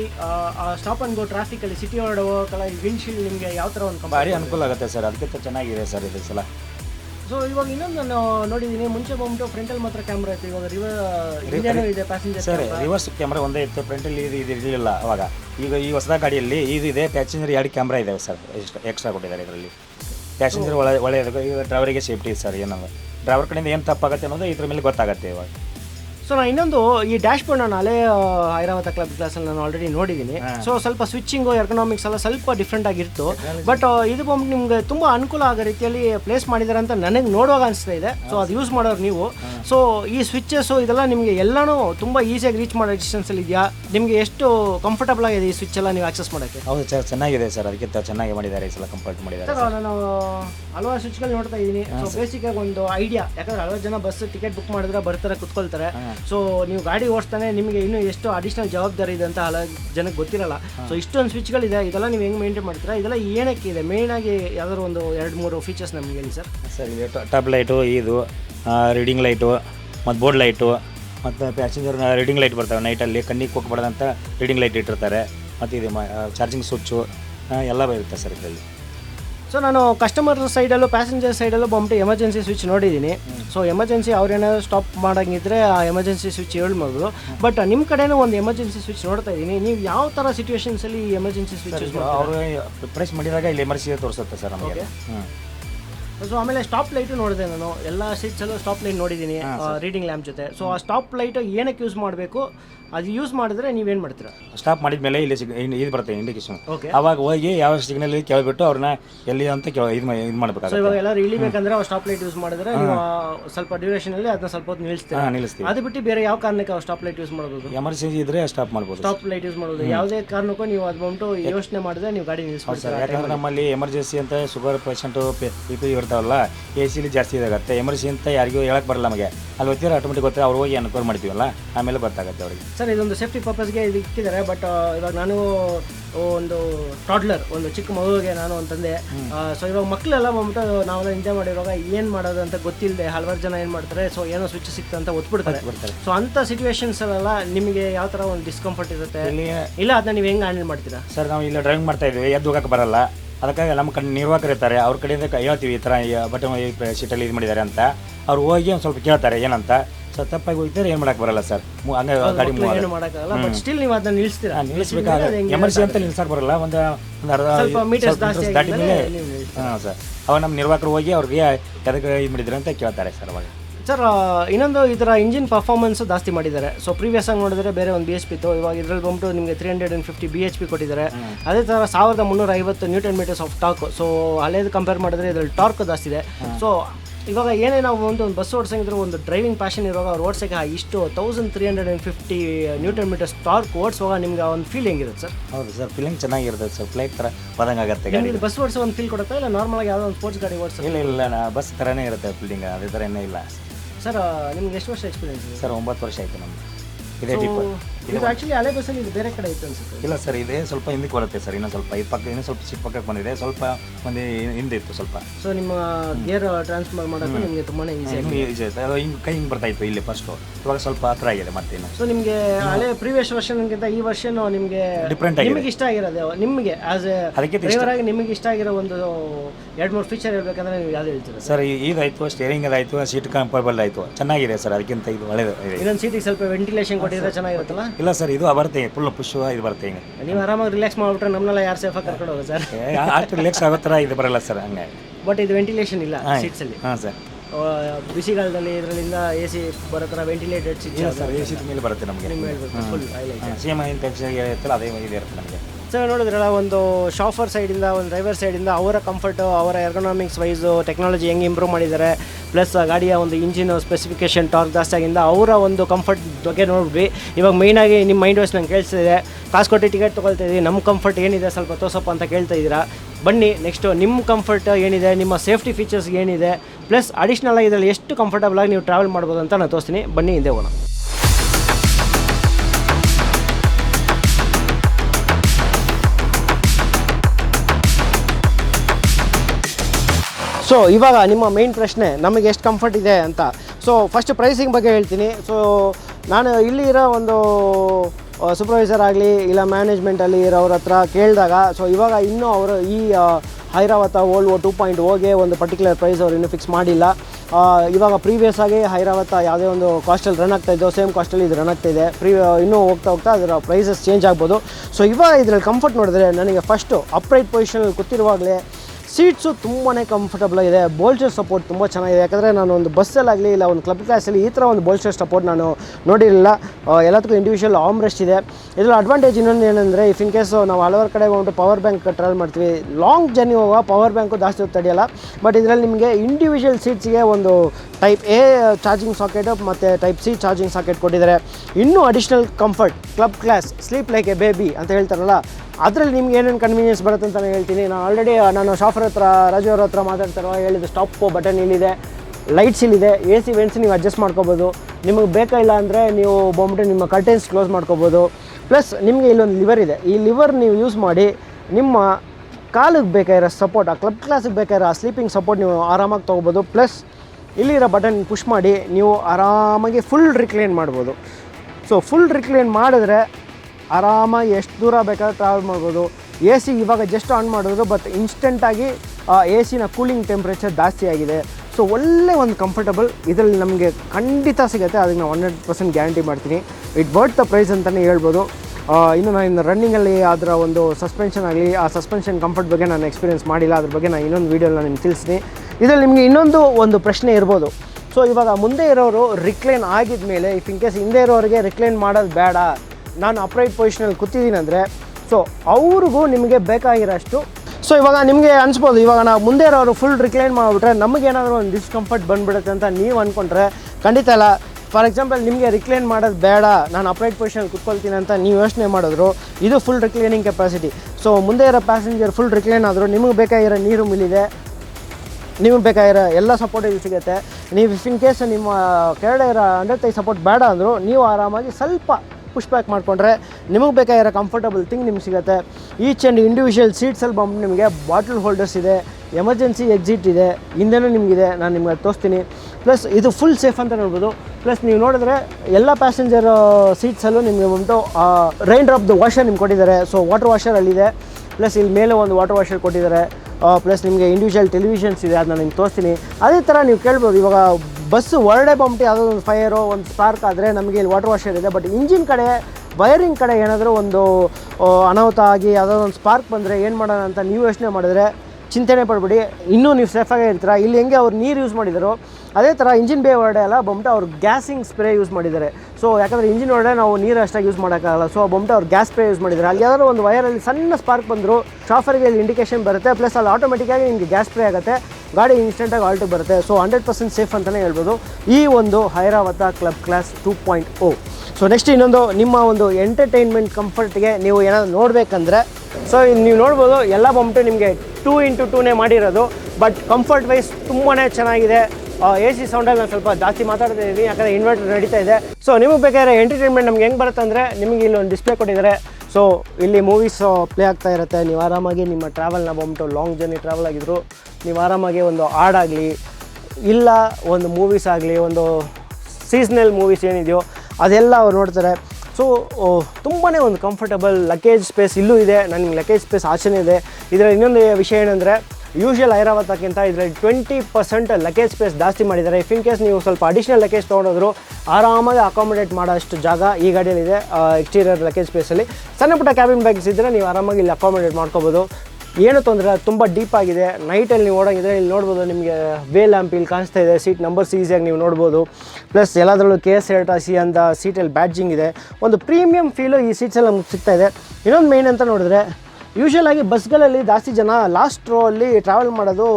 ಸ್ಟಾಪ್ ಅಂಡ್ ಗೋ ಟ್ರಾಫಿಕಲ್ಲಿ ಸಿಟಿ ಹೊರಡುವಾಗ ಈ ವಿಂಡ್ಶೀಲ್ಡ್ ನಿಮಗೆ ಯಾವ ಥರ ಒಂದು ಭಾರಿ ಅನುಕೂಲ ಆಗುತ್ತೆ ಸರ್. ಅದಕ್ಕಿಂತ ಚೆನ್ನಾಗಿದೆ ಸರ್ ಇದು ಸಲ. ಸೊ ಇವಾಗ ಇನ್ನೊಂದು ನಾನು ನೋಡಿದ್ದೀನಿ. ಮುಂಚೆ ಬಂದ್ಬಿಟ್ಟು ಫ್ರಂಟಲ್ಲಿ ಮಾತ್ರ ಕ್ಯಾಮ್ರಾ ಇತ್ತು. ಇವಾಗ ರಿವರ್ ಇದೆ ಪ್ಯಾಸೆಂಜರ್ ಸರ್ ರಿವರ್ಸ್ ಕ್ಯಾಮ್ರಾ ಒಂದೇ ಇತ್ತು. ಫ್ರಂಟಲ್ಲಿ ಇದು ಇದು ಇರಲಿಲ್ಲ ಅವಾಗ. ಈಗ ಈ ಹೊಸದ ಗಾಡಿಯಲ್ಲಿ ಇದು ಇದೆ. ಪ್ಯಾಸೆಂಜರ್ ಎರಡು ಕ್ಯಾಮ್ರಾ ಇದೆ ಸರ್. ಎಕ್ಸ್ಟ್ರಾ ಕೊಟ್ಟಿದ್ದಾರೆ ಇದರಲ್ಲಿ. ಪ್ಯಾಸೆಂಜರ್ ಒಳ್ಳೆ ಒಳ್ಳೆಯದು. ಈಗ ಡ್ರೈವರಿಗೆ ಸೇಫ್ಟಿ ಸರ್ ಏನಂದ್ರೆ. ಡ್ರೈವರ್ ಕಡೆಯಿಂದ ಏನು ತಪ್ಪಾಗುತ್ತೆ ಅನ್ನೋದು ಇದ್ರ ಮೇಲೆ ಗೊತ್ತಾಗುತ್ತೆ ಇವಾಗ. ಸೊ ನಾನು ಇನ್ನೊಂದು ಈ ಡ್ಯಾಶ್ ಬೋರ್ಡ್ ನಾನು ಹಳೆ ಹೈದರಾಬಾದ್ ಐರಾವತ ಕ್ಲಬ್ ಕ್ಲಾಸಲ್ಲಿ ನಾನು ಆಲ್ರೆಡಿ ನೋಡಿದ್ದೀನಿ ಸೊ ಸ್ವಲ್ಪ ಸ್ವಿಚ್ಚಿಂಗು ಎಕನಾಮಿಕ್ಸ್ ಎಲ್ಲ ಸ್ವಲ್ಪ ಡಿಫ್ರೆಂಟ್ ಆಗಿತ್ತು. ಬಟ್ ಇದು ಬಂದು ನಿಮ್ಗೆ ತುಂಬ ಅನುಕೂಲ ಆಗೋ ರೀತಿಯಲ್ಲಿ ಪ್ಲೇಸ್ ಮಾಡಿದ್ದಾರೆ ಅಂತ ನನಗೆ ನೋಡುವಾಗ ಅನಿಸ್ತಾ ಇದೆ. ಸೊ ಅದು ಯೂಸ್ ಮಾಡೋರು ನೀವು. ಸೊ ಈ ಸ್ವಿಚ್ಚಸ್ಸು ಇದೆಲ್ಲ ನಿಮಗೆ ಎಲ್ಲನೂ ತುಂಬ ಈಸಿಯಾಗಿ ರೀಚ್ ಮಾಡೋ ಡಿಸ್ಟೆನ್ಸಲ್ಲಿ ಇದೆಯಾ? ನಿಮಗೆ ಎಷ್ಟು ಕಂಫರ್ಟಬಲ್ ಆಗಿದೆ ಈ ಸ್ವಿಚ್ ಎಲ್ಲ ನೀವು ಆಕ್ಸೆಸ್ ಮಾಡೋಕ್ಕೆ? ಹೌದು ಸರ್ ಚೆನ್ನಾಗಿದೆ ಸರ್. ಅದಕ್ಕಿಂತ ಚೆನ್ನಾಗಿ ಮಾಡಿದ್ದಾರೆ ಈ ಸಲ ಕಂಫರ್ಟ್ ಮಾಡಿದ್ದಾರೆ ಸರ್. ನಾನು ಹಲವಾರು ಸ್ವಿಚ್ಗಳು ನೋಡ್ತಾ ಇದ್ದೀನಿ. ಸೊ ಬೇಸಿಕ್ ಆಗಿ ಒಂದು ಐಡಿಯಾ ಯಾಕಂದ್ರೆ ಹಲವಾರು ಜನ ಬಸ್ ಟಿಕೆಟ್ ಬುಕ್ ಮಾಡಿದ್ರೆ ಬರ್ತಾರೆ ಕುತ್ಕೊಳ್ತಾರೆ. ಸೊ ನೀವು ಗಾಡಿ ಓಡಿಸ್ತಾನೆ ನಿಮಗೆ ಇನ್ನೂ ಎಷ್ಟು ಅಡಿಷನಲ್ ಜವಾಬ್ದಾರಿ ಇದೆ ಅಂತ ಹಲವು ಜನಕ್ಕೆ ಗೊತ್ತಿರಲ್ಲ. ಸೊ ಇಷ್ಟೊಂದು ಸ್ವಿಚ್ಗಳಿದೆ ಇದೆಲ್ಲ ನೀವು ಹೆಂಗೆ ಮೇಂಟೈನ್ ಮಾಡ್ತೀರಾ? ಇದೆಲ್ಲ ಏನಕ್ಕೆ ಇದೆ? ಮೇಯ್ನ್ ಆಗಿ ಯಾವ್ದಾದ್ರು ಒಂದು ಎರಡು ಮೂರು ಫೀಚರ್ಸ್ ನಮಗೆ ಹೇಳಿ ಸರ್. ಸರ್ ಇದು ಟಬ್ ಲೈಟು ಇದು ರೀಡಿಂಗ್ ಲೈಟು ಮತ್ತು ಬೋರ್ಡ್ ಲೈಟು ಮತ್ತು ಪ್ಯಾಸೆಂಜರ್ ರೀಡಿಂಗ್ ಲೈಟ್ ಬರ್ತವೆ ನೈಟಲ್ಲಿ ಕಣ್ಣಿಗೆ ಕೊಟ್ಬಾರ್ದಂತ ರೀಡಿಂಗ್ ಲೈಟ್ ಇಟ್ಟಿರ್ತಾರೆ. ಮತ್ತು ಇದು ಚಾರ್ಜಿಂಗ್ ಸ್ವಿಚ್ಚು ಎಲ್ಲ ಇರುತ್ತೆ ಸರ್ ಇದರಲ್ಲಿ. ಸೊ ನಾನು ಕಸ್ಟಮರ್ ಸೈಡಲ್ಲೂ ಪ್ಯಾಸೆಂಜರ್ ಸೈಡಲ್ಲೂ ಬಂದ್ಬಿಟ್ಟು ಎಮರ್ಜೆನ್ಸಿ ಸ್ವಿಚ್ ನೋಡಿದ್ದೀನಿ. ಸೊ ಎಮರ್ಜೆನ್ಸಿ ಅವ್ರೇನಾದ್ರು ಸ್ಟಾಪ್ ಮಾಡೋಂಗಿದ್ರೆ ಆ ಎಮರ್ಜೆನ್ಸಿ ಸ್ವಿಚ್ ಹೇಳ್ಬೋದು ಬಟ್ ನಿಮ್ಮ ಕಡೆನೂ ಒಂದು ಎಮರ್ಜೆನ್ಸಿ ಸ್ವಿಚ್ ನೋಡ್ತಾ ಇದ್ದೀನಿ ನೀವು ಯಾವ ಥರ ಸಿಚುವೇಶನ್ಸಲ್ಲಿ ಎಮರ್ಜೆನ್ಸಿ ಸ್ವಿಚ್ ಅವರು ಪ್ರೆಸ್ ಮಾಡಿದಾಗ ಇಲ್ಲಿ ಎಮರ್ಜೆನ್ಸಿ ತೋರಿಸುತ್ತೆ ಸರ್ ನಮಗೆ. ಸೊ ಆಮೇಲೆ ಸ್ಟಾಪ್ ಲೈಟು ನೋಡಿದೆ ನಾನು. ಎಲ್ಲ ಸೀಟ್ಸಲ್ಲೂ ಸ್ಟಾಪ್ ಲೈಟ್ ನೋಡಿದ್ದೀನಿ ರೀಡಿಂಗ್ ಲ್ಯಾಂಪ್ ಜೊತೆ. ಸೊ ಆ ಸ್ಟಾಪ್ ಲೈಟ್ ಏನಕ್ಕೆ ಯೂಸ್ ಮಾಡಬೇಕು? ಅದು ಯೂಸ್ ಮಾಡಿದ್ರೆ ನೀವೇನು ಮಾಡ್ತೀರಾ? ಸ್ಟಾಪ್ ಮಾಡಿದ ಮೇಲೆ ಇಲ್ಲಿ ಸಿಗ್ ಇದು ಬರುತ್ತೆ ಇಂಡಿಕೇಶನ್ ಓಕೆ ಅವಾಗ ಹೋಗಿ ಯಾವ ಸಿಗ್ನಲ್ ಕೇಳ್ಬಿಟ್ಟು ಅವ್ರನ್ನ ಎಲ್ಲಿ ಅಂತ ಕೇಳ ಇದು ಇದು ಸೊ ಮಾಡಬೇಕಾಗುತ್ತೆ ಇವಾಗ ಎಲ್ಲರೂ ಇಳಿಬೇಕಂದ್ರೆ ಸ್ಟಾಪ್ ಲೈಟ್ ಯೂಸ್ ಮಾಡಿದ್ರೆ ನೀವು ಆ ಸ್ವಲ್ಪ ಡ್ಯೂರೇಷನ್ ಅಲ್ಲಿ ಅದನ್ನ ಸ್ವಲ್ಪ ಹೊತ್ತು ನಿಲ್ಲಿಸ್ತೀರಾ? ಹಾಂ ನಿಲ್ಲಿಸ್ತೀವಿ. ಅದು ಬಿಟ್ಟು ಬೇರೆ ಯಾವ ಕಾರಣಕ್ಕೆ ಸ್ಟಾಪ್ ಲೈಟ್ ಯೂಸ್ ಮಾಡಬಹುದು ಎಮರ್ಜೆನ್ಸಿ ಇದ್ರೆ ಸ್ಟಾಪ್ ಮಾಡ್ಬೋದು. ಸ್ಟಾಪ್ ಲೈಟ್ ಯೂಸ್ ಮಾಡೋದು ಯಾವುದೇ ಕಾರಣಕ್ಕೂ ನೀವು ಅದು ಬಂದು ಯೋಚನೆ ಮಾಡಿದ್ರೆ ನೀವು ಗಾಡಿ ನಿಲ್ಲಿಸ್ಬೋದು ಯಾಕಂದ್ರೆ ನಮ್ಮಲ್ಲಿ ಎಮರ್ಜೆನ್ಸಿ ಅಂತ ಶುಗರ್ ಪೇಷಂಟು ಇದು ಪಿ ಇರ್ತಾವಲ್ಲ ಎ ಸಿಲಿ ಜಾಸ್ತಿ ಇದಾಗುತ್ತೆ. ಎಮರ್ಜೆನ್ಸಿ ಅಂತ ಯಾರಿಗೂ ಹೇಳಕ್ ಬರಲ್ಲ ನಮಗೆ. ಅಲ್ಲಿ ಗೊತ್ತಿರೋ ಆಟೋಮೆಟಿಕ್ ಗೊತ್ತಿರೋ ಅವ್ರು ಹೋಗಿ ಅನ್ಕೋರ್ ಮಾಡ್ತೀವಲ್ಲ ಆಮೇಲೆ ಗೊತ್ತಾಗುತ್ತೆ ಅವ್ರಿಗೆ. ಸರ್ ಇದೊಂದು ಸೇಫ್ಟಿ ಪರ್ಪಸ್ಗೆ ಇದು ಇಟ್ಟಿದ್ದಾರೆ ಬಟ್ ಇವಾಗ ನಾನು ಒಂದು ಟಾಡ್ಲರ್ ಒಂದು ಚಿಕ್ಕ ಮಗುವಿಗೆ ನಾನು ಅಂತಂದೆ. ಸೊ ಇವಾಗ ಮಕ್ಕಳೆಲ್ಲ ಬಂದ್ಬಿಟ್ಟು ನಾವೆಲ್ಲ ಎಂಜಾಯ್ ಮಾಡಿರುವಾಗ ಏನು ಮಾಡೋದು ಅಂತ ಗೊತ್ತಿಲ್ಲದೆ ಹಲವಾರು ಜನ ಏನು ಮಾಡ್ತಾರೆ ಸೊ ಏನೋ ಸ್ವಿಚ್ ಸಿಕ್ತು ಅಂತ ಒತ್ಬಿಡ್ತಾರೆ. ಸೊ ಅಂಥ ಸಿಚುವೇಶನ್ಸಲ್ಲೆಲ್ಲ ನಿಮಗೆ ಯಾವ ಥರ ಒಂದು ಡಿಸ್ಕಂಫರ್ಟ್ ಇರುತ್ತೆ? ಇಲ್ಲಿ ಇಲ್ಲ ಅದನ್ನ ನೀವು ಹೆಂಗೆ ಹ್ಯಾಂಡಲ್ ಮಾಡ್ತೀರಾ? ಸರ್ ನಾವು ಇಲ್ಲಿ ಡ್ರೈವಿಂಗ್ ಮಾಡ್ತಾ ಇದ್ದೀವಿ ಎದ್ದು ಹೋಗಕ್ಕೆ ಬರಲ್ಲ. ಅದಕ್ಕಾಗಿ ನಮ್ಮ ಕಡೆ ನಿರ್ವಾಹಕರು ಇರ್ತಾರೆ. ಅವ್ರ ಕಡೆಯಿಂದ ಕ- ಹೇಳ್ತೀವಿ ಈ ಥರ ಬಟ್ಟೆ ಶೀಟಲ್ಲಿ ಇದು ಮಾಡಿದ್ದಾರೆ ಅಂತ. ಅವ್ರು ಹೋಗಿ ಒಂದು ಸ್ವಲ್ಪ ಕೇಳ್ತಾರೆ ಏನಂತ? ಸೊ ತಪ್ಪಾಗಿ ಹೋಗಿದ್ದಾರೆ ಏನು ಮಾಡಕ್ಕೆ ಬರಲ್ಲ ಸರ್. ಹಂಗೆ ಗಾಡಿ ಮೂವ್ ಏನು ಮಾಡೋಕ್ಕಾಗಲ್ಲ ಬಟ್ ಸ್ಟಿಲ್ ನೀವು ಅದನ್ನ ನಿಲ್ಲಿಸ್ತೀರಾ? ನಿಲ್ಲಿಸ್ಬೇಕಾದ್ರೆ ಎಮರ್ಜೆನ್ಸಿ ಅಂತ ನಿಲ್ಸಕ್ಕೆ ಬರಲ್ಲ. ಒಂದು ಒಂದು ಅರ್ಧ ಸ್ವಲ್ಪ meters ಸ್ವಲ್ಪ ಜಾಸ್ತಿ meters ದಾಟಿ ಮೇಲೆ ಆಗಿದ್ಮೇಲೆ ನೀವು ಹಾಂ ಸರ್. ಅವಾಗ ನಮ್ಮ ನಿರ್ವಾಹಕರು ಹೋಗಿ ಅವ್ರಿಗೆ ಎದಕ್ಕೆ ಇದು ಮಾಡಿದ್ರು ಅಂತ ಕೇಳ್ತಾರೆ ಸರ್ ಅವಾಗ. ಸರ್ ಇನ್ನೊಂದು ಇದರ ಇಂಜಿನ್ ಪರ್ಫಾರ್ಮೆನ್ಸ್ ಜಾಸ್ತಿ ಮಾಡಿದ್ದಾರೆ. ಸೊ ಪ್ರೀವಿಯಸ್ ಆಗಿ ನೋಡಿದ್ರೆ ಬೇರೆ ಒಂದು ಬಿ ಎಚ್ ಪಿ ಇತ್ತು ಇವಾಗ ಇದ್ರಲ್ಲಿ ಬಂದ್ಬಿಟ್ಟು ನಿಮಗೆ three hundred and fifty B H P ಕೊಟ್ಟಿದ್ದಾರೆ ಅದೇ ಥರ ಸಾವಿರದ ಮುನ್ನೂರ ಐವತ್ತು newton metres of torque so ಹಳೇದು ಕಂಪೇರ್ ಮಾಡಿದ್ರೆ ಇದ್ರಲ್ಲಿ ಟಾರ್ಕ್ ಜಾಸ್ತಿ ಇದೆ. ಸೊ ಇವಾಗ ಏನೇ ನಾವು ಒಂದು ಒಂದು ಬಸ್ ಓಡಿಸಂಗಿದ್ರೆ ಒಂದು ಡ್ರೈವಿಂಗ್ ಪ್ಯಾಷನ್ ಇರುವಾಗ ಅವ್ರು ಓಡಿಸೋಕೆ ಇಷ್ಟು thousand three hundred and fifty newton metres torque ಓಡಿಸುವಾಗ ನಿಮ್ಗೆ ಒಂದು ಫೀಲ್ ಹೆಂಗಿರುತ್ತೆ ಸರ್? ಹೌದು ಸರ್ ಫೀಲಿಂಗ್ ಚೆನ್ನಾಗಿರುತ್ತೆ ಸರ್ ಫ್ಲೈಟ್ ಥರ ಹೋದಂಗೆ ಆಗುತ್ತೆ ಗಾಡಿ. ನಿಮಗೆ ಬಸ್ ಓಡಿಸೋ ಒಂದು ಫೀಲ್ ಕೊಡುತ್ತಾ ಇಲ್ಲ ನಾರ್ಮಲ್ ಆಗಿ ಯಾವುದೋ ಒಂದು ಸ್ಪೋರ್ಟ್ಸ್ ಗಾಡಿ ಓಡಿಸೋ ಇಲ್ಲ ಇಲ್ಲ ಬಸ್ ಥರನೇ ಇರುತ್ತೆ ಫೀಲಿಂಗ್ ಅದೇ ಥರ ಏನೂ ಇಲ್ಲ. ಸರ್ ನಿಮ್ಗೆ ಎಷ್ಟು ವರ್ಷ ಎಕ್ಸ್ಪೀರಿಯನ್ಸ್ ಇದೆ? ಸರ್ ಒಂಬತ್ತು ವರ್ಷ ಆಯಿತು ನಮ್ಮದು ಇದೇ ಡಿಪ್ ಇದು ಆ್ಯಕ್ಚುಲಿ ಹಳೆ ಬಸ್ಸಲ್ಲಿ ಇದು ಬೇರೆ ಕಡೆ ಇತ್ತು ಅನ್ಸುತ್ತೆ. ಇಲ್ಲ ಸರ್ ಇದೇ ಸ್ವಲ್ಪ ಹಿಂದಕ್ಕೆ ಬರುತ್ತೆ ಸರ್ ಇನ್ನೂ ಸ್ವಲ್ಪ ಈ ಪಕ್ಕ ಇನ್ನೂ ಸ್ವಲ್ಪ ಚಿಕ್ಕ ಪಕ್ಕಕ್ಕೆ ಬಂದಿದೆ. ಸ್ವಲ್ಪ ಒಂದು ಹಿಂದೆ ಇತ್ತು ಸ್ವಲ್ಪ. ಸೊ ನಿಮ್ಮ ಗೇರ್ ಟ್ರಾನ್ಸ್ಫರ್ ಮಾಡೋದು ನಿಮಗೆ ತುಂಬಾ ಈಸಿ ಇನ್ನೂ ಈಜಿ ಆಯ್ತು. ಅದು ಹಿಂಗೆ ಕೈ ಹಿಂಗೆ ಬರ್ತಾ ಇತ್ತು ಇಲ್ಲಿ ಫಸ್ಟು ಇವಾಗ ಸ್ವಲ್ಪ ಹತ್ರ ಆಗಿದೆ ಮತ್ತೆ ಇನ್ನು. ಸೊ ನಿಮಗೆ ಹಳೆ ಪ್ರೀವಿಯಸ್ ವರ್ಷನ್ಗಿಂತ ಈ ವರ್ಷನ್ ನಿಮಗೆ ಡಿಫ್ರೆಂಟ್ ಆಗಿ ನಿಮಗೆ ಇಷ್ಟ ಆಗಿರೋದು ನಿಮಗೆ ಆಸ್ ಎ ಅದಕ್ಕೆ ಡ್ರೈವರ್ ಆಗಿ ನಿಮಗೆ ಇಷ್ಟ ಆಗಿರೋ ಒಂದು ಎರಡು ಮೂರು ಫೀಚರ್ ಹೇಳ್ಬೇಕಂದ್ರೆ ನೀವು ಯಾವ್ದು ಹೇಳ್ತೀರಾ ಸರ್? ಇದಾಯಿತು ಸ್ಟೇರಿಂಗ್ ಅದಾಯಿತು ಸೀಟ್ ಕಂಫರ್ಟಬಲ್ ಆಯಿತು. ಚೆನ್ನಾಗಿದೆ ಸರ್ ಅದಕ್ಕಿಂತ ಇದು ಒಳ್ಳೆಯದು ಇದೆ ಇನ್ನೊಂದು ಸೀಟಿಗೆ ಸ್ವಲ್ಪ ವೆಂಟಿಲೇಷನ್ ಕೊಟ್ಟಿದ್ರೆ ಚೆನ್ನಾಗಿರುತ್ತಲ್ಲ? ಇಲ್ಲ ಸರ್ ಇದು ಬರುತ್ತೆ ಫುಲ್ ಪುಷ್ ಇದು ಬರುತ್ತೆ ಹಿಂಗೆ ನೀವು ಆರಾಮಾಗಿ ರಿಲ್ಯಾಕ್ಸ್ ಮಾಡಿಬಿಟ್ರೆ ನಮ್ಮನ್ನೆಲ್ಲ ಯಾರು ಸೇಫಾಗಿ ಕರ್ಕೊಂಡು ಹೋಗೋದು ಸರ್? ಏ, ಅಷ್ಟು ರಿಲ್ಯಾಕ್ಸ್ ಆಗೋ ಥರ ಇದು ಬರಲ್ಲ ಸರ್ ಹಂಗೆ ಬಟ್ ಇದು ವೆಂಟಿಲೇಷನ್ ಇಲ್ಲ ಸೀಟ್ಸಲ್ಲಿ ಹಾಂ ಸರ್. ಬಿಸಿಗಾಲದಲ್ಲಿ ಇದರಿಂದ ಎ ಸಿ ಬರೋ ಥರ ವೆಂಟಿಲೇಟೆಡ್ ಸೀಟ್ ಇಲ್ಲ ಸರ್ ಎ ಮೇಲೆ ಬರುತ್ತೆ ನಮಗೆ. ಫುಲ್ ಹೈಲೈಟ್ ಸೇಮ್ ಏನು ಇರುತ್ತಲ್ಲ ಅದೇ ಇದು ಇರುತ್ತೆ ನಮಗೆ. ಸೊ ನೋಡಿದ್ರಲ್ಲ, ಒಂದು ಶಾಫರ್ ಸೈಡಿಂದ ಒಂದು ಡ್ರೈವರ್ ಸೈಡಿಂದ ಅವರ ಕಂಫರ್ಟು ಅವರ ಎರ್ಗೊನಾಮಿಕ್ಸ್ ವೈಸು ಟೆಕ್ನಾಲಜಿ ಹೆಂಗೆ ಇಂಪ್ರೂವ್ ಮಾಡಿದ್ದಾರೆ ಪ್ಲಸ್ ಗಾಡಿಯ ಒಂದು ಇಂಜಿನ್ ಸ್ಪೆಸಿಫಿಕೇಶನ್ ಟಾರ್ಕ್ ಜಾಸ್ತಿ ಆಗಿಂದ ಅವರ ಒಂದು ಕಂಫರ್ಟ್ ಬಗ್ಗೆ ನೋಡಿದ್ವಿ ಇವಾಗ ಮೈನಾಗಿ ನಿಮ್ಮ ಮೈಂಡ್ ವೈಸ್ ನಂಗೆ ಕೇಳಿಸ್ತಿದೆ ಕಾಸು ಕೊಟ್ಟು ಟಿಕೆಟ್ ತೊಗೊಳ್ತಾ ಇದ್ದೀವಿ ನಮ್ಮ ಕಂಫರ್ಟ್ ಏನಿದೆ ಸ್ವಲ್ಪ ತೋರ್ಸಪ್ಪ ಅಂತ ಕೇಳ್ತಾ ಇದ್ದೀರಾ? ಬನ್ನಿ ನೆಕ್ಸ್ಟು ನಿಮ್ಮ ಕಂಫರ್ಟ್ ಏನಿದೆ, ನಿಮ್ಮ ಸೇಫ್ಟಿ ಫೀಚರ್ಸ್ ಏನಿದೆ ಪ್ಲಸ್ ಅಡಿಷ್ನಲ್ ಆಗಿ ಇದರಲ್ಲಿ ಎಷ್ಟು ಕಂಫರ್ಟಬಲ್ ಆಗಿ ನೀವು ಟ್ರಾವೆಲ್ ಮಾಡ್ಬೋದು ಅಂತ ನಾನು ತೋರಿಸ್ತೀನಿ. ಬನ್ನಿ, ಹಿಂದೆ ಹೋಗೋಣ. ಸೊ ಇವಾಗ ನಿಮ್ಮ ಮೇನ್ ಪ್ರಶ್ನೆ ನಮಗೆ ಎಷ್ಟು ಕಂಫರ್ಟ್ ಇದೆ ಅಂತ. ಸೊ ಫಸ್ಟ್ ಪ್ರೈಸಿಂಗ್ ಬಗ್ಗೆ ಹೇಳ್ತೀನಿ. ಸೊ ನಾನು ಇಲ್ಲಿ ಇರೋ ಒಂದು ಸೂಪರ್ವೈಸರ್ ಆಗಲಿ ಇಲ್ಲ ಮ್ಯಾನೇಜ್ಮೆಂಟಲ್ಲಿ ಇರೋರ ಹತ್ರ ಕೇಳಿದಾಗ ಸೊ ಇವಾಗ ಇನ್ನೂ ಅವರು ಈ ಆ, ಹೈರಾವತ ಓಲ್ವೋ ಟೂ ಪಾಯಿಂಟ್ ಓಗೆ ಒಂದು ಪರ್ಟಿಕ್ಯುಲರ್ ಪ್ರೈಸ್ ಅವರು ಇನ್ನೂ ಫಿಕ್ಸ್ ಮಾಡಿಲ್ಲ. ಇವಾಗ ಪ್ರೀವಿಯಸ್ ಆಗಿ ಹೈರಾವತ ಯಾವುದೇ ಒಂದು ಕಾಸ್ಟಲ್ಲಿ ರನ್ ಆಗ್ತಾ ಇದ್ದೋ ಸೇಮ್ ಕಾಸ್ಟಲ್ಲಿ ಇದು ರನ್ ಆಗ್ತಾ ಇದೆ. ಪ್ರೀ ಇನ್ನೂ ಹೋಗ್ತಾ ಹೋಗ್ತಾ ಅದರ ಪ್ರೈಸಸ್ ಚೇಂಜ್ ಆಗ್ಬೋದು. ಸೊ ಇವಾಗ ಇದರಲ್ಲಿ ಕಂಫರ್ಟ್ ನೋಡಿದ್ರೆ ನನಗೆ ಫಸ್ಟು ಅಪ್ರೈಟ್ ಪೊಸಿಷನಲ್ಲಿ ಕೂತಿರುವಾಗಲೇ ಸೀಟ್ಸು ತುಂಬಾ ಕಂಫರ್ಟಬಲ್ ಆಗಿದೆ. ಬೋಲ್ಚರ್ ಸಪೋರ್ಟ್ ತುಂಬ ಚೆನ್ನಾಗಿದೆ. ಯಾಕಂದರೆ ನಾನು ಒಂದು ಬಸ್ಸಲ್ಲಾಗಲಿ ಇಲ್ಲ ಒಂದು ಕ್ಲಬ್ ಕ್ಲಾಸಲ್ಲಿ ಈ ಥರ ಒಂದು ಬೋಲ್ಚರ್ ಸಪೋರ್ಟ್ ನಾನು ನೋಡಿರಲಿಲ್ಲ. ಎಲ್ಲದಕ್ಕೂ ಇಂಡಿವಿಜುವಲ್ ಆಮ್ ರೆಸ್ಟ್ ಇದೆ. ಇದರಲ್ಲಿ ಅಡ್ವಾಂಟೇಜ್ ಇನ್ನೊಂದು ಏನಂದರೆ ಇಫ್ ಇನ್ ಕೇಸು ನಾವು ಹಲವಾರು ಕಡೆ ಹೋಗ್ಬಿಟ್ಟು ಪವರ್ ಬ್ಯಾಂಕ್ ಟ್ರಾವೆಲ್ ಮಾಡ್ತೀವಿ ಲಾಂಗ್ ಜರ್ನಿ ಹೋಗುವ ಪವರ್ ಬ್ಯಾಂಕು ಜಾಸ್ತಿ ತಡೆಯಲ್ಲ. ಬಟ್ ಇದರಲ್ಲಿ ನಿಮಗೆ ಇಂಡಿವಿಜುವಲ್ ಸೀಟ್ಸ್ಗೆ ಒಂದು ಟೈಪ್ ಎ ಚಾರ್ಜಿಂಗ್ ಸಾಕೆಟು ಮತ್ತು ಟೈಪ್ ಸಿ ಚಾರ್ಜಿಂಗ್ ಸಾಕೆಟ್ ಕೊಟ್ಟಿದ್ದಾರೆ. ಇನ್ನೂ additional comfort club class sleep like a baby ಅಂತ ಹೇಳ್ತಾರಲ್ಲ ಅದರಲ್ಲಿ ನಿಮ್ಗೆ ಏನೇನು ಕನ್ವೀನಿಯನ್ಸ್ ಬರುತ್ತೆ ಅಂತ ನಾನು ಹೇಳ್ತೀನಿ. ನಾನು ಆಲ್ರೆಡಿ ನಾನು ಶಾಫರ್ ಹತ್ರ, ರಾಜು ಅವ್ರ ಹತ್ರ ಮಾತಾಡ್ತಾರೋ ಹೇಳಿದ್ದು ಸ್ಟಾಪ್ ಬಟನ್ ಇಲ್ಲಿದೆ. ಲೈಟ್ಸ್ ಇಲ್ಲಿದೆ. ಎ ಸಿ ವೆಂಟ್ಸ್ ನೀವು ಅಡ್ಜಸ್ಟ್ ಮಾಡ್ಕೋಬೋದು. ನಿಮಗೆ ಬೇಕಾ ಇಲ್ಲ ಅಂದರೆ ನೀವು ಬಂದ್ಬಿಟ್ಟು ನಿಮ್ಮ ಕರ್ಟೆನ್ಸ್ ಕ್ಲೋಸ್ ಮಾಡ್ಕೋಬೋದು. ಪ್ಲಸ್ ನಿಮಗೆ ಇಲ್ಲೊಂದು ಲಿವರ್ ಇದೆ. ಈ ಲಿವರ್ ನೀವು ಯೂಸ್ ಮಾಡಿ ನಿಮ್ಮ ಕಾಲಿಗೆ ಬೇಕಾಗಿರೋ ಸಪೋರ್ಟ್ ಆ ಕ್ಲಬ್ ಕ್ಲಾಸಿಗೆ ಬೇಕಾಗಿರೋ ಆ ಸ್ಲೀಪಿಂಗ್ ಸಪೋರ್ಟ್ ನೀವು ಆರಾಮಾಗಿ ತೊಗೋಬೋದು. ಪ್ಲಸ್ ಇಲ್ಲಿರೋ ಬಟನ್ ಪುಷ್ ಮಾಡಿ ನೀವು ಆರಾಮಾಗಿ ಫುಲ್ ರಿಕ್ಲೈನ್ ಮಾಡ್ಬೋದು. ಸೊ ಫುಲ್ ರಿಕ್ಲೈನ್ ಮಾಡಿದ್ರೆ ಆರಾಮಾಗಿ ಎಷ್ಟು ದೂರ ಬೇಕಾದ್ರೆ ಟ್ರಾವೆಲ್ ಮಾಡ್ಬೋದು. ಎ ಸಿ ಇವಾಗ ಜಸ್ಟ್ ಆನ್ ಮಾಡಿದ್ರು ಬಟ್ ಇನ್ಸ್ಟೆಂಟಾಗಿ ಎ ಸಿನ ಕೂಲಿಂಗ್ ಟೆಂಪ್ರೇಚರ್ ಜಾಸ್ತಿ ಆಗಿದೆ. ಸೊ ಒಳ್ಳೆ ಒಂದು ಕಂಫರ್ಟಬಲ್ ಇದರಲ್ಲಿ ನಮಗೆ ಖಂಡಿತ ಸಿಗುತ್ತೆ. ಅದಕ್ಕೆ ನಾವು ಹಂಡ್ರೆಡ್ ಪರ್ಸೆಂಟ್ ಗ್ಯಾರಂಟಿ ಮಾಡ್ತೀನಿ. ಇಟ್ ವರ್ತ್ ದ ಪ್ರೈಸ್ ಅಂತಲೇ ಹೇಳ್ಬೋದು. ಇನ್ನು ನಾನು ರನ್ನಿಂಗಲ್ಲಿ ಅದರ ಒಂದು ಸಸ್ಪೆನ್ಷನ್ ಆಗಲಿ, ಆ ಸಸ್ಪೆನ್ಷನ್ ಕಂಫರ್ಟ್ ಬಗ್ಗೆ ನಾನು ಎಕ್ಸ್ಪೀರಿಯನ್ಸ್ ಮಾಡಿಲ್ಲ. ಅದ್ರ ಬಗ್ಗೆ ನಾನು ಇನ್ನೊಂದು ವೀಡಿಯೋನ ನಿಮ್ಗೆ ತಿಳಿಸ್ತೀನಿ. ಇದರಲ್ಲಿ ನಿಮಗೆ ಇನ್ನೊಂದು ಒಂದು ಪ್ರಶ್ನೆ ಇರ್ಬೋದು. ಸೊ ಇವಾಗ ಮುಂದೆ ಇರೋರು ರಿಕ್ಲೈನ್ ಆಗಿದ ಮೇಲೆ ಇಫ್ ಇನ್ ಕೇಸ್ ಹಿಂದೆ ಇರೋರಿಗೆ ರಿಕ್ಲೈನ್ ಮಾಡೋದು ಬೇಡ ನಾನು ಅಪ್ರೈಟ್ ಪೊಸಿಷನಲ್ಲಿ ಕೂತಿದ್ದೀನಿ ಅಂದರೆ ಸೊ ಅವ್ರಿಗೂ ನಿಮಗೆ ಬೇಕಾಗಿರೋಷ್ಟು ಸೊ ಇವಾಗ ನಿಮಗೆ ಅನಿಸ್ಬೋದು, ಇವಾಗ ನಾವು ಮುಂದೆ ಇರೋರು ಫುಲ್ ರಿಕ್ಲೈನ್ ಮಾಡಿಬಿಟ್ರೆ ನಮಗೇನಾದರೂ ಒಂದು ಡಿಸ್ಕಂಫರ್ಟ್ ಬಂದುಬಿಡುತ್ತೆ ಅಂತ ನೀವು ಅಂದ್ಕೊಂಡ್ರೆ ಖಂಡಿತ ಅಲ್ಲ. ಫಾರ್ ಎಕ್ಸಾಂಪಲ್ ನಿಮಗೆ ರಿಕ್ಲೈನ್ ಮಾಡೋದು ಬೇಡ, ನಾನು ಅಪ್ರೈಟ್ ಪೊಸಿಷನ್ ಕುತ್ಕೊಳ್ತೀನಿ ಅಂತ ನೀವು ಯೋಚನೆ ಮಾಡಿದ್ರು, ಇದು ಫುಲ್ ರಿಕ್ಲೈನಿಂಗ್ ಕೆಪಾಸಿಟಿ ಸೊ ಮುಂದೆ ಇರೋ ಪ್ಯಾಸೆಂಜರ್ ಫುಲ್ ರಿಕ್ಲೈನ್ ಆದರೂ ನಿಮಗೆ ಬೇಕಾಗಿರೋ ನೀರು ಮಿಲಿದೆ, ನಿಮಗೆ ಬೇಕಾಗಿರೋ ಎಲ್ಲ ಸಪೋರ್ಟ್ ಇಲ್ಲಿ ಸಿಗುತ್ತೆ. ನೀವು ಇಫ್ ಇನ್ ಕೇಸ್ ನಿಮ್ಮ ಕೆಳಗಡೆ ಇರೋ ಅಂಡರ್ ಸಪೋರ್ಟ್ ಬೇಡ ಅಂದರೂ, ನೀವು ಆರಾಮಾಗಿ ಸ್ವಲ್ಪ ಪುಷ್ ಬ್ಯಾಕ್ ಮಾಡಿಕೊಂಡ್ರೆ ನಿಮಗೆ ಬೇಕಾಗಿರೋ ಕಂಫರ್ಟಬಲ್ ಥಿಂಗ್ ನಿಮ್ಗೆ ಸಿಗುತ್ತೆ. ಈಚ್ ಆ್ಯಂಡ್ ಇಂಡಿವಿಜುವಲ್ ಸೀಟ್ಸಲ್ಲಿ ಬಂದು ನಿಮಗೆ ಬಾಟಲ್ ಹೋಲ್ಡರ್ಸ್ ಇದೆ ಎಮರ್ಜೆನ್ಸಿ ಎಕ್ಸಿಟ್ ಇದೆ, ಹಿಂದೆನೂ ನಿಮಗಿದೆ, ನಾನು ನಿಮಗೆ ತೋರಿಸ್ತೀನಿ. ಪ್ಲಸ್ ಇದು ಫುಲ್ ಸೇಫ್ ಅಂತ ನೋಡ್ಬೋದು. ಪ್ಲಸ್ ನೀವು ನೋಡಿದ್ರೆ ಎಲ್ಲ ಪ್ಯಾಸೆಂಜರ್ ಸೀಟ್ಸಲ್ಲೂ ನಿಮಗೆ ಬಂದು ರೈನ್ ಡ್ರಾಪ್ದು ವಾಷರ್ ನಿಮ್ಗೆ ಕೊಟ್ಟಿದ್ದಾರೆ. ಸೊ ವಾಟರ್ ವಾಷರ್ ಅಲ್ಲಿದೆ ಪ್ಲಸ್ ಇಲ್ಲಿ ಮೇಲೆ ಒಂದು ವಾಟರ್ ವಾಷರ್ ಕೊಟ್ಟಿದ್ದಾರೆ. ಪ್ಲಸ್ ನಿಮಗೆ ಇಂಡಿವಿಜುವಲ್ ಟೆಲಿವಿಷನ್ಸ್ ಇದೆ ಅದನ್ನ ನಿಮ್ಗೆ ತೋರಿಸ್ತೀನಿ. ಅದೇ ಥರ ನೀವು ಕೇಳ್ಬೋದು, ಇವಾಗ ಬಸ್ಸು ಹೊರಡೆ ಬಂಬಿಟ್ಟು ಯಾವುದೋ ಒಂದು ಫೈರು, ಒಂದು ಸ್ಪಾರ್ಕ್ ಆದರೆ ನಮಗೆ ಇಲ್ಲಿ ವಾಟರ್ ವಾಷರ್ ಇದೆ. ಬಟ್ ಇಂಜಿನ್ ಕಡೆ, ವೈರಿಂಗ್ ಕಡೆ ಏನಾದರೂ ಒಂದು ಅನಾಹುತ ಆಗಿ ಯಾವುದೋ ಒಂದು ಸ್ಪಾರ್ಕ್ ಬಂದರೆ ಏನು ಮಾಡೋಣ ಅಂತ ನೀವು ಯೋಚನೆ ಮಾಡಿದ್ರೆ ಚಿಂತನೆ ಪಡಬೇಡಿ. ಇನ್ನೂ ನೀವು ಸೇಫಾಗೇ ಇರ್ತೀರಾ? ಇಲ್ಲಿ ಹೆಂಗೆ ಅವ್ರು ನೀರು ಯೂಸ್ ಮಾಡಿದರು? ಅದೇ ಥರ ಇಂಜಿನ್ ಬೇ ಹೊರಡೆ ಎಲ್ಲ ಬಂಬಿಟ್ಟು ಅವ್ರು ಗ್ಯಾಸಿಂಗ್ ಸ್ಪ್ರೇ ಯೂಸ್ ಮಾಡಿದ್ದಾರೆ. ಸೊ ಯಾಕಂದರೆ ಇಂಜಿನ್ ಹೊರಡೆ ನಾವು ನೀರು ಅಷ್ಟಾಗಿ ಯೂಸ್ ಮಾಡೋಕ್ಕಾಗಲ್ಲ. ಸೊ ಬಂಬಿಟ್ಟು ಅವ್ರು ಗ್ಯಾಸ್ ಸ್ಪ್ರೇ ಯೂಸ್ ಮಾಡಿದ್ದಾರೆ. ಅಲ್ಲಿ ಯಾವ್ದಾದ್ರು ಒಂದು ವೈರಲ್ಲಿ ಸಣ್ಣ ಸ್ಪಾರ್ಕ್ ಬಂದರು ಶಾಫರ್ಗೆ ಅಲ್ಲಿ ಇಂಡಿಕೇಶನ್ ಬರುತ್ತೆ. ಪ್ಲಸ್ ಅಲ್ಲಿ ಆಟೋಮೆಟಿಕ್ಕಾಗಿ ನಿಮಗೆ ಗ್ಯಾಸ್ ಸ್ಪ್ರೇ ಆಗುತ್ತೆ. ಗಾಡಿ ಇನ್ಸ್ಟೆಂಟಾಗಿ ಆಲ್ಟಿಗೆ ಬರುತ್ತೆ. ಸೊ ಹಂಡ್ರೆಡ್ ಪರ್ಸೆಂಟ್ ಸೇಫ್ ಅಂತಲೇ ಹೇಳ್ಬೋದು. ಈ ಒಂದು Airavat club class two point O so next ಇನ್ನೊಂದು ನಿಮ್ಮ ಒಂದು ಎಂಟರ್ಟೈನ್ಮೆಂಟ್ ಕಂಫರ್ಟ್ಗೆ ನೀವು ಏನಾದರೂ ನೋಡಬೇಕಂದ್ರೆ ಸೊ ನೀವು ನೋಡ್ಬೋದು, ಎಲ್ಲ ಬಂಬಿಟ್ಟು ನಿಮಗೆ ಟೂ ಇಂಟು ಟೂನೇ ಮಾಡಿರೋದು. ಬಟ್ ಕಂಫರ್ಟ್ ವೈಸ್ ತುಂಬಾ ಚೆನ್ನಾಗಿದೆ. ಎ ಸಿ ಸೌಂಡಲ್ಲಿ ನಾನು ಸ್ವಲ್ಪ ಜಾಸ್ತಿ ಮಾತಾಡ್ತಾ ಇದ್ದೀನಿ ಯಾಕಂದರೆ ಇನ್ವರ್ಟರ್ ನಡೀತಾ ಇದೆ. ಸೊ ನಿಮಗೆ ಬೇಕಾದ್ರೆ ಎಂಟರ್ಟೈನ್ಮೆಂಟ್ ನಮ್ಗೆ ಹೆಂಗೆ ಬರುತ್ತೆ ಅಂದರೆ ನಿಮಗೆ ಇಲ್ಲಿ ಒಂದು ಡಿಸ್ಪ್ಲೇ ಕೊಟ್ಟಿದ್ದಾರೆ. ಸೊ ಇಲ್ಲಿ ಮೂವೀಸ್ ಪ್ಲೇ ಆಗ್ತಾ ಇರುತ್ತೆ. ನೀವು ಆರಾಮಾಗಿ ನಿಮ್ಮ ಟ್ರಾವೆಲ್ನ ಬಂಬಿಟ್ಟು ಲಾಂಗ್ ಜರ್ನಿ ಟ್ರಾವೆಲ್ ಆಗಿದ್ರು, ನೀವು ಆರಾಮಾಗಿ ಒಂದು ಹಾಡಾಗಲಿ ಇಲ್ಲ ಒಂದು ಮೂವೀಸ್ ಆಗಲಿ, ಒಂದು ಸೀಸ್ನಲ್ ಮೂವೀಸ್ ಏನಿದೆಯೋ, ಅದೆಲ್ಲ ಅವ್ರು ನೋಡ್ತಾರೆ. ಸೊ ತುಂಬಾ ಒಂದು ಕಂಫರ್ಟಬಲ್ ಲಗೇಜ್ ಸ್ಪೇಸ್ ಇಲ್ಲೂ ಇದೆ. ನನಗೆ ಲಗೇಜ್ ಸ್ಪೇಸ್ ಆಚೆನೇ ಇದೆ. ಇದರ ಇನ್ನೊಂದು ವಿಷಯ ಏನಂದರೆ ಯೂಶುವಲ್ ಐರಾವತಕ್ಕಿಂತ ಇದರಲ್ಲಿ ಟ್ವೆಂಟಿ ಪರ್ಸೆಂಟ್ ಲಗೇಜ್ ಸ್ಪೇಸ್ ಜಾಸ್ತಿ ಮಾಡಿದ್ದಾರೆ. ಇಫ್ ಇನ್ ಕೇಸ್ ನೀವು ಸ್ವಲ್ಪ ಅಡಿಷ್ನಲ್ ಲಗೇಜ್ ತೊಗೊಂಡೋದ್ರು ಆರಾಮಾಗಿ ಅಕಾಮಿಡೇಟ್ ಮಾಡೋಷ್ಟು ಜಾಗ ಈ ಗಾಡಿಯಲ್ಲಿದೆ ಎಕ್ಸ್ಟೀರಿಯರ್ ಲಗೇಜ್ ಸ್ಪೇಸಲ್ಲಿ ಸಣ್ಣ ಪುಟ್ಟ ಕ್ಯಾಬಿನ್ ಬ್ಯಾಗ್ಸ್ ಇದ್ದರೆ ನೀವು ಆರಾಮಾಗಿ ಇಲ್ಲಿ ಅಕಾಮಿಡೇಟ್ ಮಾಡ್ಕೋಬೋದು. ಏನು ತೊಂದರೆ ಇಲ್ಲ, ತುಂಬ ಡೀಪ್ ಆಗಿದೆ. ನೈಟಲ್ಲಿ ನೀವು ಓಡೋಂಗಿದ್ರೆ ಇಲ್ಲಿ ನೋಡ್ಬೋದು ನಿಮಗೆ ವೇ ಲ್ಯಾಂಪ್ ಇಲ್ಲಿ ಕಾಣಿಸ್ತಾ ಇದೆ. ಸೀಟ್ ನಂಬರ್ಸ್ ಈಸಿಯಾಗಿ ನೀವು ನೋಡ್ಬೋದು. ಪ್ಲಸ್ ಎಲ್ಲದರಲ್ಲೂ ಕೆ ಎಸ್ ಎರಟ ಸಿ ಅಂತ ಸೀಟಲ್ಲಿ ಬ್ಯಾಡ್ಜಿಂಗ್ ಇದೆ. ಒಂದು ಪ್ರೀಮಿಯಂ ಫೀಲು ಈ ಸೀಟ್ಸಲ್ಲಿ ನಮ್ಗೆ ಸಿಗ್ತಾ ಇದೆ. ಇನ್ನೊಂದು ಮೇಯ್ನ್ ಅಂತ ನೋಡಿದ್ರೆ ಯೂಶ್ವಲ್ ಆಗಿ ಬಸ್ಗಳಲ್ಲಿ ಜಾಸ್ತಿ ಜನ ಲಾಸ್ಟ್ ರೋ ಅಲ್ಲಿ ಟ್ರಾವೆಲ್ ಮಾಡೋದು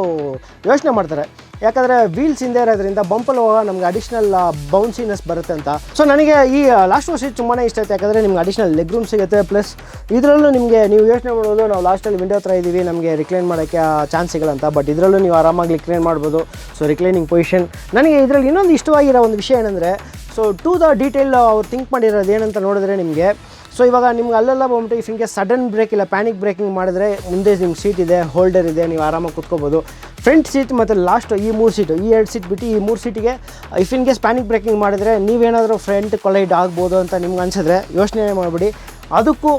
ಯೋಚನೆ ಮಾಡ್ತಾರೆ. ಯಾಕಂದರೆ ವೀಲ್ಸ್ ಹಿಂದೆ ಇರೋದ್ರಿಂದ ಬಂಪಲ್ಲಿ ಹೋಗೋ ನಮ್ಗೆ ಅಡಿಷ್ನಲ್ ಬೌನ್ಸಿನೆಸ್ ಬರುತ್ತೆ ಅಂತ. ಸೊ ನನಗೆ ಈ ಲಾಸ್ಟ್ ರೋ ಸೀಟ್ ತುಂಬಾ ಇಷ್ಟ ಆಯ್ತು ಯಾಕಂದರೆ ನಿಮ್ಗೆ ಅಡಿಷ್ನಲ್ ಲೆಗ್ ರೂಮ್ ಸಿಗುತ್ತೆ ಪ್ಲಸ್ ಇದರಲ್ಲೂ ನಿಮಗೆ ನೀವು ಯೋಚನೆ ಮಾಡೋದು, ನಾವು ಲಾಸ್ಟಲ್ಲಿ ವಿಂಡೋ ಹತ್ರ ಇದ್ದೀವಿ, ನಮಗೆ ರಿಕ್ಲೈನ್ ಮಾಡೋಕ್ಕೆ ಚಾನ್ಸ್ ಸಿಗಲ್ಲ ಅಂತ. ಬಟ್ ಇದರಲ್ಲೂ ನೀವು ಆರಾಮಾಗಿ ರಿಕ್ಲೈನ್ ಮಾಡ್ಬೋದು. ಸೊ ರಿಕ್ಲೈನಿಂಗ್ ಪೊಸಿಷನ್ ನನಗೆ ಇದರಲ್ಲಿ ಇನ್ನೊಂದು ಇಷ್ಟವಾಗಿರೋ ಒಂದು ವಿಷಯ ಏನಂದರೆ ಸೊ ಟು ದ ಡೀಟೇಲ್ ಅವ್ರು ಥಿಂಕ್ ಮಾಡಿರೋದು ಏನಂತ ನೋಡಿದ್ರೆ ನಿಮಗೆ ಸೊ ಇವಾಗ ನಿಮ್ಗೆ ಅಲ್ಲೆಲ್ಲ ಬಂದ್ಬಿಟ್ಟು ಇಫ್ ಇನ್ಗೆ ಸಡನ್ ಬ್ರೇಕ್ ಇಲ್ಲ ಪ್ಯಾನಿಕ್ ಬ್ರೇಕಿಂಗ್ ಮಾಡಿದ್ರೆ ಮುಂದೆ ನಿಮ್ಗೆ ಸೀಟ್ ಇದೆ ಹೋಲ್ಡರ್ ಇದೆ, ನೀವು ಆರಾಮಾಗಿ ಕುತ್ಕೋಬೋದು. ಫ್ರಂಟ್ ಸೀಟ್ ಮತ್ತು ಲಾಸ್ಟ್ ಈ ಮೂರು ಸೀಟು ಈ ಎರಡು ಸೀಟ್ ಬಿಟ್ಟು ಈ ಮೂರು ಸೀಟಿಗೆ if in case panic braking ಮಾಡಿದ್ರೆ ನೀವೇನಾದರೂ ಫ್ರಂಟ್ ಕೊಲೈಡ್ ಆಗ್ಬೋದು ಅಂತ ನಿಮ್ಗೆ ಅನ್ಸಿದ್ರೆ ಯೋಚನೆ ಮಾಡಿಬಿಡಿ. ಅದಕ್ಕೂ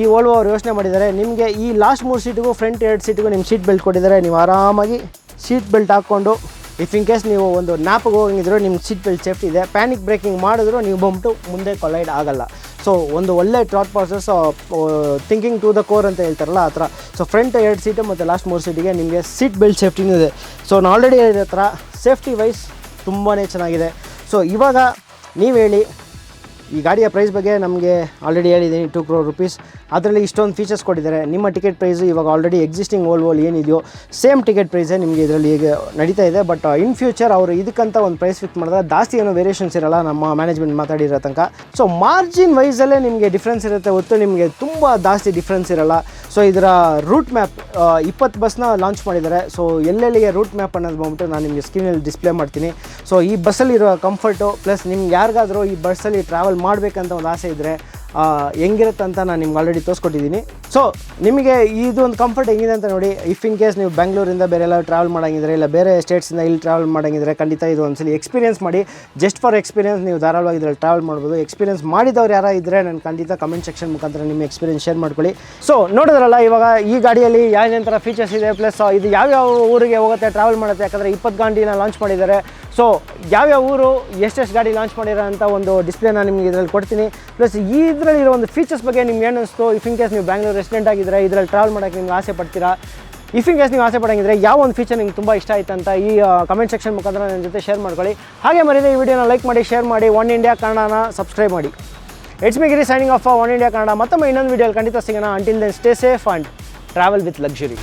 ಈ ಓಲ್ವೋ ಅವ್ರು ಯೋಚನೆ ಮಾಡಿದ್ದಾರೆ, ನಿಮಗೆ ಈ ಲಾಸ್ಟ್ ಮೂರು ಸೀಟಿಗೂ ಫ್ರಂಟ್ ಎರಡು ಸೀಟಿಗೂ ನಿಮ್ಮ ಸೀಟ್ ಬೆಲ್ಟ್ ಕೊಟ್ಟಿದ್ದಾರೆ, ನೀವು ಆರಾಮಾಗಿ ಸೀಟ್ ಬೆಲ್ಟ್ ಹಾಕ್ಕೊಂಡು ಇಫ್ ಇನ್ ಕೇಸ್ ನೀವು ಒಂದು ನ್ಯಾಪ್ಗೆ ಹೋಗಿದ್ರು ನಿಮ್ಮ ಸೀಟ್ ಬೆಲ್ಟ್ ಸೇಫ್ಟಿ ಇದೆ. ಪ್ಯಾನಿಕ್ ಬ್ರೇಕಿಂಗ್ ಮಾಡಿದ್ರು, ನೀವು ಬಂದ್ಬಿಟ್ಟು ಮುಂದೆ ಕೊಲೈಡ್ ಆಗಲ್ಲ. ಸೊ ಒಂದು ಒಳ್ಳೆ ಟ್ರಾಟ್ process thinking to the core ಅಂತ ಹೇಳ್ತಾರಲ್ಲ ಆ ಥರ. ಸೊ ಫ್ರಂಟ್ ಎರಡು ಸೀಟು ಮತ್ತು ಲಾಸ್ಟ್ ಮೂರು ಸೀಟಿಗೆ ನಿಮಗೆ ಸೀಟ್ ಬೆಲ್ಟ್ ಸೇಫ್ಟಿನೂ ಇದೆ. ಸೊ ನಾನು ಆಲ್ರೆಡಿ ಹೇಳಿದ ಹತ್ರ ಸೇಫ್ಟಿ ವೈಸ್ ತುಂಬಾ ಚೆನ್ನಾಗಿದೆ. ಸೊ ಇವಾಗ ನೀವು ಹೇಳಿ ಈ ಗಾಡಿಯ ಪ್ರೈಸ್ ಬಗ್ಗೆ ನಮಗೆ ಆಲ್ರೆಡಿ ಹೇಳಿದ್ದೀನಿ ಟು ಕ್ರೋರ್ ರುಪೀಸ್ ಅದರಲ್ಲಿ ಇಷ್ಟೊಂದು ಫೀಚರ್ಸ್ ಕೊಟ್ಟಿದ್ದಾರೆ. ನಿಮ್ಮ ಟಿಕೆಟ್ ಪ್ರೈಸ್ ಇವಾಗ ಆಲ್ರೆಡಿ ಎಕ್ಸಿಸ್ಟಿಂಗ್ ಓಲ್ವೋಲ್ ಏನಿದೆಯೋ ಸೇಮ್ ಟಿಕೆಟ್ ಪ್ರೈಸೇ ನಿಮಗೆ ಇದರಲ್ಲಿ ಈಗ ನಡೀತಾ ಇದೆ. ಬಟ್ ಇನ್ ಫ್ಯೂಚರ್ ಅವರು ಇದಕ್ಕಂತ ಒಂದು ಪ್ರೈಸ್ ಫಿಕ್ಸ್ ಮಾಡಿದ್ರೆ ಜಾಸ್ತಿ ಏನೋ ವೇರಿಯೇಷನ್ಸ್ ಇರಲ್ಲ ನಮ್ಮ ಮ್ಯಾನೇಜ್ಮೆಂಟ್ ಮಾತಾಡಿರೋ ತನಕ. ಸೊ ಮಾರ್ಜಿನ್ ವೈಸಲ್ಲೇ ನಿಮಗೆ ಡಿಫ್ರೆನ್ಸ್ ಇರುತ್ತೆ ಹೊತ್ತು ನಿಮಗೆ ತುಂಬ ಜಾಸ್ತಿ ಡಿಫ್ರೆನ್ಸ್ ಇರಲ್ಲ. ಸೊ ಇದರ ರೂಟ್ ಮ್ಯಾಪ್ ಇಪ್ಪತ್ತು ಬಸ್ನ ಲಾಂಚ್ ಮಾಡಿದ್ದಾರೆ. ಸೊ ಎಲ್ಲೆಲ್ಲಿಗೆ ರೂಟ್ ಮ್ಯಾಪ್ ಅನ್ನೋದು ಬಂದ್ಬಿಟ್ಟು ನಾನು ನಿಮಗೆ ಸ್ಕ್ರೀನಲ್ಲಿ ಡಿಸ್ಪ್ಲೇ ಮಾಡ್ತೀನಿ. ಸೊ ಈ ಬಸ್ಸಲ್ಲಿರೋ ಕಂಫರ್ಟು ಪ್ಲಸ್ ನಿಮ್ಗೆ ಯಾರಿಗಾದರೂ ಈ ಬಸ್ಸಲ್ಲಿ ಟ್ರಾವೆಲ್ ಮಾಡಬೇಕಂತ ಒಂದು ಆಸೆ ಇದ್ದರೆ ಹೆಂಗಿರುತ್ತೆ ಅಂತ ನಾನು ನಿಮ್ಗೆ ಆಲ್ರೆಡಿ ತೋರಿಸ್ಕೊಟ್ಟಿದ್ದೀನಿ ಸೊ ನಿಮಗೆ ಇದು ಒಂದು ಕಂಫರ್ಟ್ ಹೆಂಗಿದೆ ಅಂತ ನೋಡಿ ಇಫ್ ಇನ್ ಕೇಸ್ ನೀವು ಬೆಂಗಳೂರಿಂದ ಬೇರೆ ಎಲ್ಲ ಟ್ರಾವೆಲ್ ಮಾಡೋಂಗಿದ್ರೆ, ಇಲ್ಲ ಬೇರೆ ಸ್ಟೇಟ್ಸಿಂದ ಇಲ್ಲಿ ಟ್ರಾವೆಲ್ ಮಾಡೋಂಗಿದ್ರೆ, ಖಂಡಿತ ಇದು ಒಂದ್ಸಲಿ ಎಕ್ಸ್ಪೀರಿಯನ್ಸ್ ಮಾಡಿ. ಜಸ್ಟ್ ಫಾರ್ ಎಕ್ಸ್ಪೀರಿಯನ್ಸ್ ನೀವು ಧಾರಾಳವಾಗಿ ಇದರಲ್ಲಿ ಟ್ರಾವೆಲ್ ಮಾಡ್ಬೋದು. ಎಕ್ಸ್ಪೀರಿಯನ್ಸ್ ಮಾಡಿದವ್ರು ಯಾರು ಇದ್ದರೆ ನಾನು ಖಂಡಿತ ಕಮೆಂಟ್ ಸೆಕ್ಷನ್ ಮುಖಾಂತರ ನಿಮ್ಮ ಎಕ್ಸ್ಪೀರಿಯನ್ಸ್ ಶೇರ್ ಮಾಡ್ಕೊಳ್ಳಿ. ಸೊ ನೋಡಿದ್ರಲ್ಲ, ಇವಾಗ ಈ ಗಾಡಿಯಲ್ಲಿ ಯಾವ ಥರ ಫೀಚರ್ಸ್ ಇದೆ ಪ್ಲಸ್ ಇದು ಯಾವ್ಯಾವ ಊರಿಗೆ ಹೋಗುತ್ತೆ ಟ್ರಾವೆಲ್ ಮಾಡುತ್ತೆ, ಯಾಕಂದರೆ ಇಪ್ಪತ್ತು ಗಾಂಡಿನ ಲಾಂಚ್ ಮಾಡಿದ್ದಾರೆ. ಸೊ ಯಾವ್ಯಾವ ಊರು ಎಷ್ಟೆಷ್ಟು ಗಾಡಿ ಲಾಂಚ್ ಮಾಡಿರೋ ಅಂತ ಒಂದು ಡಿಸ್ಪ್ಲೇನ ನಿಮಗೆ ಇದರಲ್ಲಿ ಕೊಡ್ತೀನಿ. ಪ್ಲಸ್ ಈ ಇದರಲ್ಲಿರೋ ಒಂದು ಫೀಚರ್ಸ್ ಬಗ್ಗೆ ನಿಮ್ಗೆ ಏನು ಅನಿಸ್ತು? ಇಫ್ ಇನ್ ಕೇಸ್ ನೀವು ಬ್ಯಾಂಗ್ಳೂರ್ ರೆಸಿಡೆಂಟ್ ಆಗಿದ್ರೆ, ಇದರಲ್ಲಿ ಟ್ರಾವೆಲ್ ಮಾಡೋಕ್ಕೆ ನಿಮ್ಗೆ ಆಸೆ ಪಡ್ತೀರಾ? ಇಫ್ ಇನ್ ಕೇಸ್ ನೀವು ಆಸೆ ಪಡಂಗಿದ್ರೆ, ಯಾವ ಒಂದು ಫೀಚರ್ ನಿಮ್ಗೆ ತುಂಬ ಇಷ್ಟ ಆಯ್ತು ಅಂತ ಈ ಕಮೆಂಟ್ ಸೆಕ್ಷನ್ ಮುಖಾಂತರ ನನ್ನ ಜೊತೆ ಶೇರ್ ಮಾಡ್ಕೊಳ್ಳಿ. ಹಾಗೆ ಮರಿದೆ ಈ ವಿಡಿಯೋನ ಲೈಕ್ ಮಾಡಿ ಶೇರ್ ಮಾಡಿ ಒನ್ ಇಂಡಿಯಾ ಕನ್ನಡನ ಸಬ್ಸ್ಕ್ರೈಬ್ ಮಾಡಿ. It's ಮಿಗಿರಿ signing off One India Kannada ಮತ್ತೊಮ್ಮೆ ಇನ್ನೊಂದು ವಿಡಿಯೋಲಿ ಖಂಡಿತ ಸಿಗೋಣ. Until then stay safe and travel with luxury